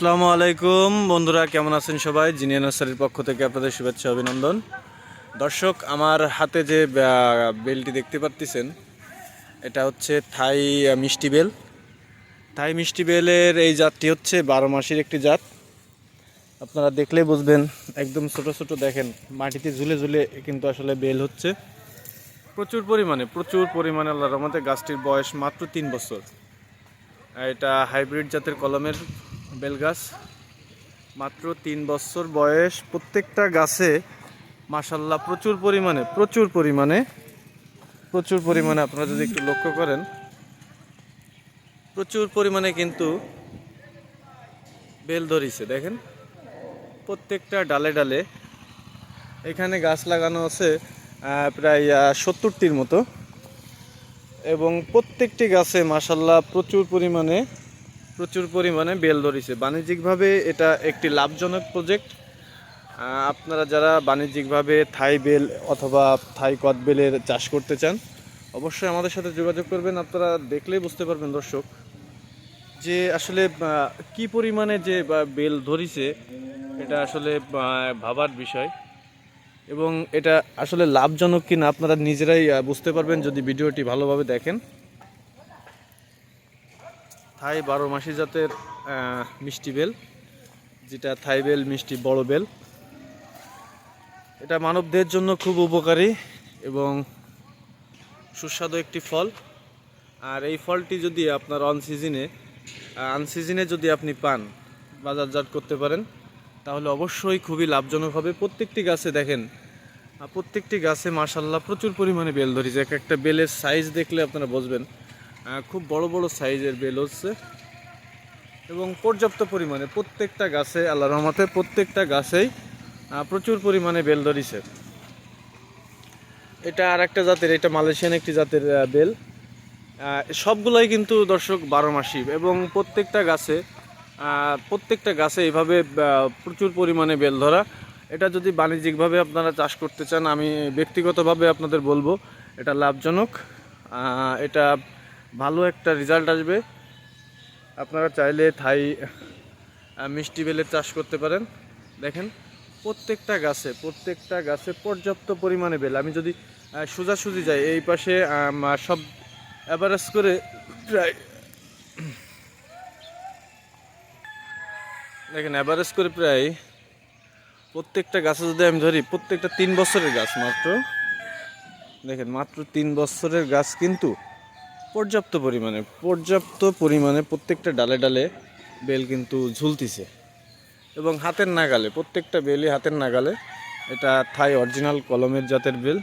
আসসালামু আলাইকুম। বন্ধুরা, কেমন আছেন সবাই? জিনিয়া নার্সারির পক্ষ থেকে আপনাদের শুভেচ্ছা, অভিনন্দন। দর্শক, আমার হাতে যে বেলটি দেখতে পাচ্ছেন এটা হচ্ছে থাই মিষ্টি বেল। থাই মিষ্টি বেলের এই জাতটি হচ্ছে বারো মাসের একটি জাত। আপনারা দেখলেই বুঝবেন, একদম ছোট ছোট দেখেন, মাটিতে ঝুলে ঝুলে কিন্তু আসলে বেল হচ্ছে। প্রচুর পরিমাণে প্রচুর পরিমাণে আল্লাহর রহমতে গাছটির বয়স মাত্র তিন বছর। এটা হাইব্রিড জাতের কলমের বেল গাছ মাত্র তিন বছর বয়স। প্রত্যেকটা গাছে মাসাল্লাহ প্রচুর পরিমাণে প্রচুর পরিমাণে প্রচুর পরিমাণে আপনারা যদি একটু লক্ষ্য করেন, প্রচুর পরিমাণে কিন্তু বেল ধরিছে, দেখেন। প্রত্যেকটা ডালে ডালে এখানে গাছ লাগানো আছে প্রায় সত্তরটির মতো। এবং প্রত্যেকটি গাছে মাসাল্লাহ প্রচুর পরিমাণে প্রচুর পরিমাণে বেল ধরেছে। বাণিজ্যিকভাবে এটা একটি লাভজনক প্রজেক্ট আপনারা যারা বাণিজ্যিকভাবে থাই বেল অথবা থাই কদ বেলের চাষ করতে চান, অবশ্যই আমাদের সাথে যোগাযোগ করবেন। আপনারা দেখলেই বুঝতে পারবেন দর্শক, যে আসলে কি পরিমাণে যে বেল ধরিছে, এটা আসলে ভাবার বিষয়। এবং এটা আসলে লাভজনক কিনা আপনারা নিজেরাই বুঝতে পারবেন যদি ভিডিওটি ভালোভাবে দেখেন। থাই বারো মাসি জাতের মিষ্টি বেল, যেটা থাই বেল, মিষ্টি বড় বেল। এটা মানবদের জন্য খুব উপকারী এবং সুস্বাদু একটি ফল। আর এই ফলটি যদি আপনার অন সিজনে আনসিজনে যদি আপনি পান, বাজারজাত করতে পারেন, তাহলে অবশ্যই খুবই লাভজনক হবে। প্রত্যেকটি গাছে দেখেন প্রত্যেকটি গাছে মাসাল্লাহ প্রচুর পরিমাণে বেল ধরেছে। এক একটা বেলের সাইজ দেখলে আপনারা বুঝবেন খুব বড় বড় সাইজের বেল হচ্ছে। এবং পর্যাপ্ত পরিমাণে প্রত্যেকটা গাছে, আল্লাহ রহমতে প্রত্যেকটা গাছেই প্রচুর পরিমাণে বেল ধরিছে। এটা আর একটা জাতের, এটা মালয়েশিয়ান একটি জাতের বেল। সবগুলাই কিন্তু দর্শক বারো মাসি। এবং প্রত্যেকটা গাছে প্রত্যেকটা গাছে এইভাবে প্রচুর পরিমাণে বেল ধরা। এটা যদি বাণিজ্যিকভাবে আপনারা চাষ করতে চান, আমি ব্যক্তিগতভাবে আপনাদের বলব, এটা লাভজনক। এটা ভালো একটা রেজাল্ট আসবে। আপনারা চাইলে থাই মিষ্টি বেলের চাষ করতে পারেন। দেখেন, প্রত্যেকটা গাছে প্রত্যেকটা গাছে পর্যাপ্ত পরিমাণে বেল। আমি যদি সোজাসুজি যাই, এই পাশে সব অ্যাভারেজ করে প্রায় দেখেন অ্যাভারেজ করে প্রায় প্রত্যেকটা গাছে যদি আমি ধরি, প্রত্যেকটা তিন বছরের গাছ মাত্র। দেখেন, মাত্র তিন বছরের গাছ কিন্তু পর্যাপ্ত পরিমাণে পর্যাপ্ত পরিমাণে প্রত্যেকটা ডালে ডালে বেল কিন্তু ঝুলতিছে। এবং হাতের নাগালে, প্রত্যেকটা বেলই হাতের নাগালে এটা থাই অরিজিনাল কলমের জাতের বেল।